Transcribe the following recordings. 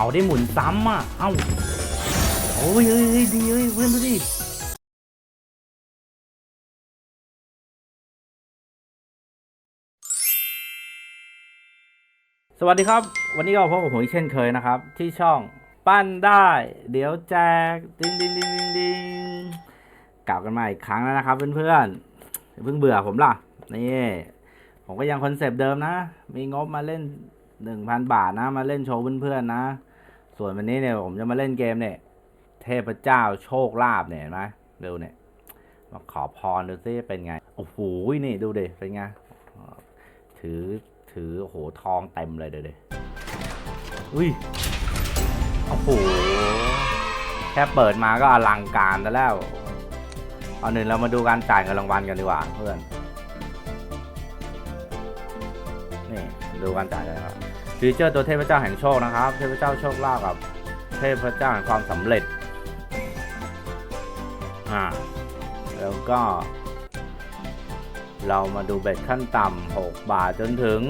เอาได้หมุนซ้ำอะ เอ้า โอ้ยเฮ้ยดีเฮ้ยเพื่อนดูดิสวัสดีครับ วันนี้ก็พบกับผมอีกเช่นเคยนะครับ ที่ช่องปั้นได้ เดี๋ยวแจกดิงดิงดิงดิงดิงกลับกันมาอีกครั้งแล้วนะครับเพื่อนๆเพิ่งเบื่อผมล่ะนี่ผมก็ยังคอนเซปต์เดิมนะ มีงบมาเล่นหนึ่งพันบาทนะ มาเล่นโชว์เพื่อนๆนะ ส่วนวันนี้เนี่ยผมจะมาเล่นเกมเนี่ย เทพเจ้าโชคลาภเนี่ยเห็นไหมดูเนี่ย มาขอพรดูซิเป็นไง โอ้โหนี่ดูดิเป็นไง ถือถือโอ้โหทองเต็มเลยเดี๋ยวดิอุ้ยโอ้โหแค่เปิดมาก็อลังการแล้วแล้วเอาหนึ่งเรามาดูการจ่ายเงินรางวัลกันดีกว่าเพื่อน นี่ดูการจ่ายเลยครับ ฟีเจอร์ตัวเทพเจ้าแห่งโชคนะครับ เทพเจ้าโชคลาภกับ เทพเจ้าแห่งความสำเร็จ อ่า แล้วก็ เรามาดูเบ็ดขั้นต่ำ6บาทจนถึง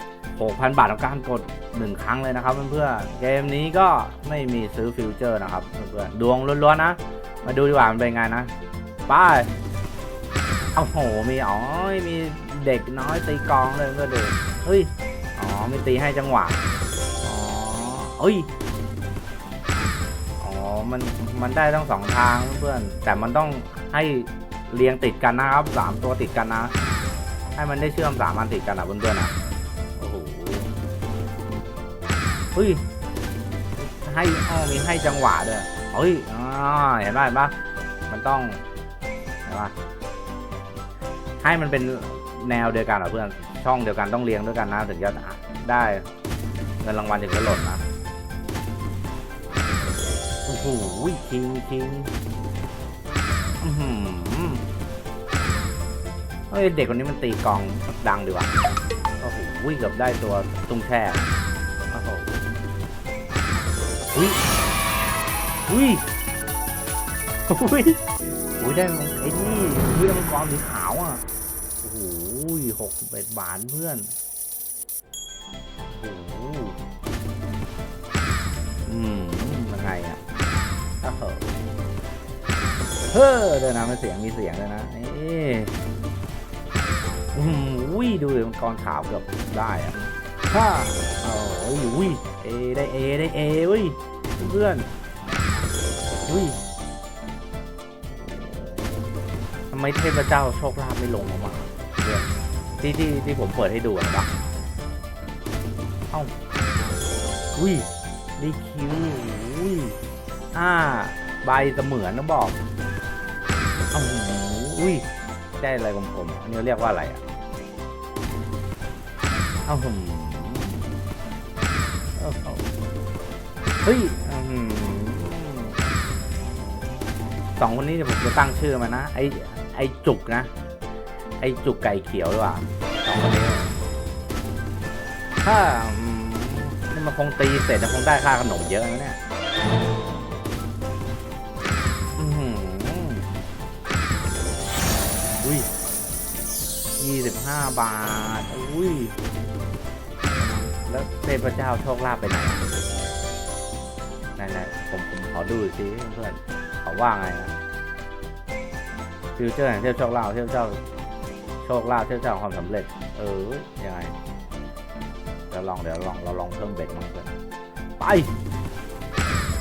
6,000 บาทของการกด 1 ครั้งเลยนะครับเพื่อนๆเกมนี้ก็ไม่มีซื้อฟิวเจอร์นะครับเพื่อนๆดวงล้วนๆนะ มาดูดีกว่ามันเป็นไงนะไป้ายโอ้โห มีอ๋อมีเด็กน้อยตีกองเลยเพื่อนดูเฮ้ย มีตีให้จังหวะ อ๋อเอ้ย อ๋อ มัน มันได้ทั้งสองทางเพื่อน แต่มันต้องให้เรียงติดกันนะครับสามตัวติดกันนะ ให้มันได้เชื่อมสามอันติดกันนะเพื่อนๆนะโอ้โหเฮ้ย ให้อ้อมีให้จังหวะด้วยเฮ้ยอ๋อเห็นป่ะเห็นป่ะมันต้องเห็นป่ะให้มันเป็นแนวเดียวกันเหรอเพื่อน ช่องเดียวกันต้องเรียงด้วยกันนะถึงจะ ได้เงินรางวัลถึงจะหล่นนะโอ้โหคิงคิงอื้อหือเฮ้ยเด็กคนนี้มันตีกลองดังดีว่ะโอ้โหเกือบได้ตัวตุ้งแช่โอ้โหอุ้ยอุ้ยอุ้ยอุ้ยได้มังไอ้นี่อุ้ยได้มังกรสีขาวอะโอ้โหหกสิบเอ็ดบาทเพื่อน เฮ้อเดินนะมันเสียงมีเสียงเลยนะนี่อืมอุ้ยดูดิมันกรขาวเกือบได้อะฮ่าโอ้ยอุ้ยเอได้เอได้เอเว้ยเพื่อนอุ้ยทำไมเทพเจ้าโชคลาภไม่ลงออกมาเพื่อนที่ที่ที่ผมเปิดให้ดูนะเอ้าอุ้ยได้คิวอุ้ยห้าใบเสมือนนะบอก อ้าวอุ้ยได้อะไรกลมๆอันนี้เรียกว่าอะไรอะเอ้าหืมเฮ้ยอื้อหือสองคนนี้เดี๋ยวผมจะตั้งชื่อมานะ ไอไอจุกนะ ไอจุกไก่เขียวหรือเปล่าสองคนนี้ ถ้ามันคงตีเสร็จแล้วคงได้ค่าขนมเยอะนะเนี่ย 25 บาท อุ้ย แล้วเทพเจ้าโชคลาภไปไหนไหนๆผมผมขอดูสิเพื่อนเขาว่าไงนะฟิวเจอร์แห่งเทพโชคลาภเทพเจ้าโชคลาภเทพเจ้าความสำเร็จ เออยังไงเดี๋ยวลองเดี๋ยวลองเราลองเพิ่มเบ็ดมั้งเพื่อนไป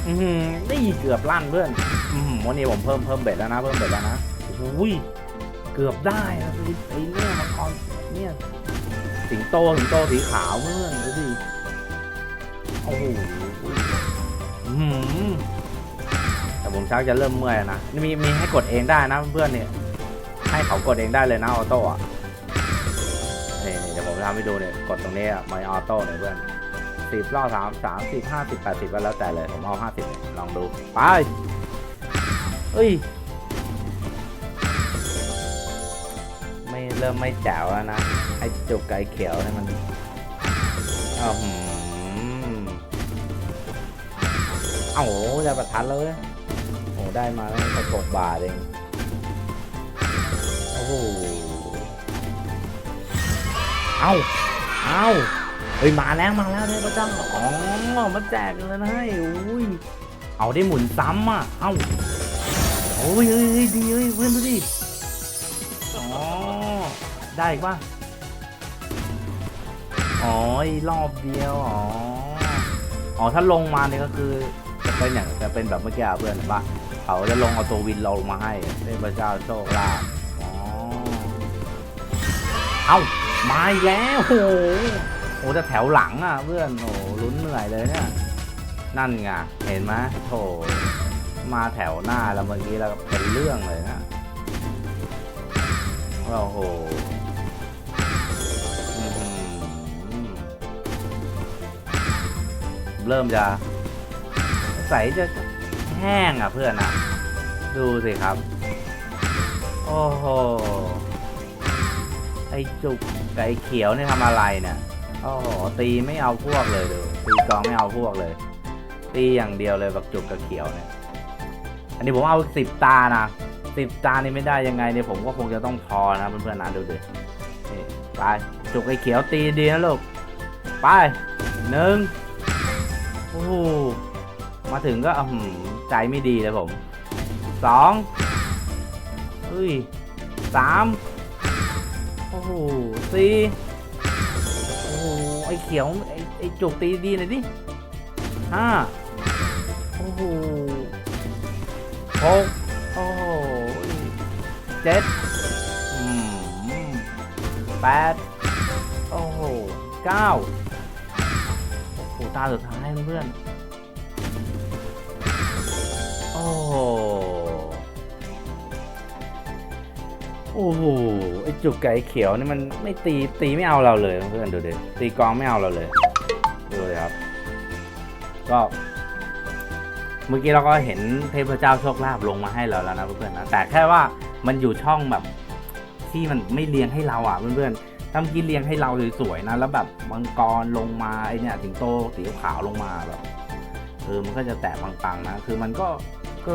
อืมได้เกือบลั่นเพื่อน อืมวันนี้ผมเพิ่มเพิ่มเบ็ดแล้วนะ เพิ่มเบ็ดแล้วนะอุ้ย เกือบได้นะไอ้เนี่ยมังกรเนี่ยสิงโตสิงโตสีขาวเพื่อนดูสิโอ้โหหือแต่ผมชักจะเริ่มเมื่อยนะมีมีให้กดเองได้นะเพื่อนเนี่ยให้เขากดเองได้เลยนะออโต้อะนี่เดี๋ยวผมทำให้ดูเนี่ยกดตรงนี้อะไม่ออโต้เนี่ยเพื่อนสิบรอบสามสามสิบห้าสิบแปดสิบก็แล้วแต่เลยผมเอาห้าสิบลองดูไปเอ้ย เริ่มไม่แจ๋วแล้วนะ ไอ้จุกไก่เขียวเนี่ยมันอ้าวหืมเอ้าโหได้ประทัดเลยโอ้ได้มาแล้วแค่หกบาทเอง โอ้โหเอ้าเอ้าเฮ้ยมาแล้วมาแล้วเนี่ยพระเจ้าอ๋อมาแจกเลยนะเฮ้ยอุ้ยเอาได้หมุนซ้ำอะ เอ้าโอ้ยเฮ้ยดีเฮ้ยเพื่อนดูดิ ได้อีกป่ะอ๋อรอบเดียว อ๋อ อ๋อ ถ้าลงมาเนี่ยก็คือจะเป็นอย่างจะเป็นแบบเมื่อกี้อะเพื่อนเห็นปะเขาจะลงเอาตัววินเราลงมาให้เทพเจ้าโชคลาภอ๋อ เอ้ามาอีกแล้วโอ้โหโอ้แต่แถวหลังอะเพื่อนโอ้ลุ้นเหนื่อยเลยเนี่ย นั่นไง เห็นไหมโถมาแถวหน้าแล้วเมื่อกี้แล้วเป็นเรื่องเลยนะ โอ้โห เริ่มจะใสจะแห้งอะเพื่อนอะ ดูสิครับ โอ้โห ไอจุกกับไอเขียวนี่ทำอะไรเนี่ย โอ้โห ตีไม่เอาพวกเลยดูตีกองไม่เอาพวกเลย ตีอย่างเดียวเลยบักจุกกับเขียวเนี่ย อันนี้ผมเอาสิบตานะสิบตานี่ไม่ได้ยังไงเนี่ยผมก็คงจะต้องพอนะเพื่อนๆนะดูดิไปจุกไอเขียวตีดีนะลูก ไปหนึ่ง โอ้โหมาถึงก็อืมใจไม่ดีเลยผมสองเฮ้ยสามโอ้โหสี่โอ้โหไอ้เขียวไอ้ไอ้จุกตีดีหน่อยดิห้าโอ้โหหกโอ้โหเจ็ดแปดโอ้โหเก้า ตาสุดท้ายเพื่อนโอ้โหโอ้โหไอจุกไก่เขียวนี่มันไม่ตีตีไม่เอาเราเลยเพื่อนดูดิตีกองไม่เอาเราเลยดูเลยครับ ก็ เมื่อกี้เราก็เห็นเทพเจ้าโชคลาภลงมาให้เราแล้วนะเพื่อนๆนะแต่แค่ว่ามันอยู่ช่องแบบที่มันไม่เลี้ยงให้เราอะเพื่อนๆ ถ้าเมื่เลี้ยงให้เราสวยๆนะ แล้วแบบมังกรลงมาไอเนี่ยสิงโตสีขาวลงมาแบบเออมันก็จะแตกปังๆนะ คือมันก็ก็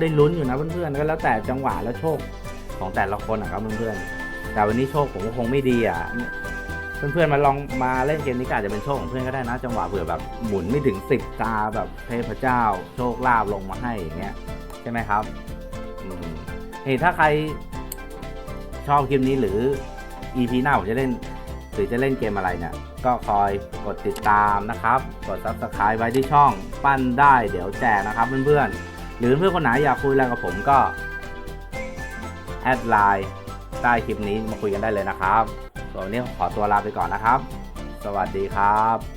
ได้ลุ้นอยู่นะเพื่อนๆก็แล้วแต่จังหวะและโชคของแต่ละคนนะครับเพื่อนๆแต่วันนี้โชคผมก็คงไม่ดีอะเพื่อนๆมาลองมาเล่นเกมนี้ก็อาจจะเป็นโชคของเพื่อนก็ได้นะ จังหวะเผื่อแบบหมุนไม่ถึงสิบตาแบบเทพเจ้า โชคลาภลงมาให้อย่างเงี้ยใช่ไหมครับอืมนี่ถ้าใครชอบคลิปนี้หรือ EP หน้าผมจะเล่นหรือจะเล่นเกมอะไรเนี่ย ก็คอยกดติดตามนะครับ กด subscribe ไว้ที่ช่องปั้นได้เดี๋ยวแจกนะครับเพื่อนๆ หรือเพื่อนคนไหนอยากคุยอะไรกับผมก็ แอดไลน์ใต้คลิปนี้มาคุยกันได้เลยนะครับส่วนวันนี้ขอตัวลาไปก่อนนะครับ สวัสดีครับ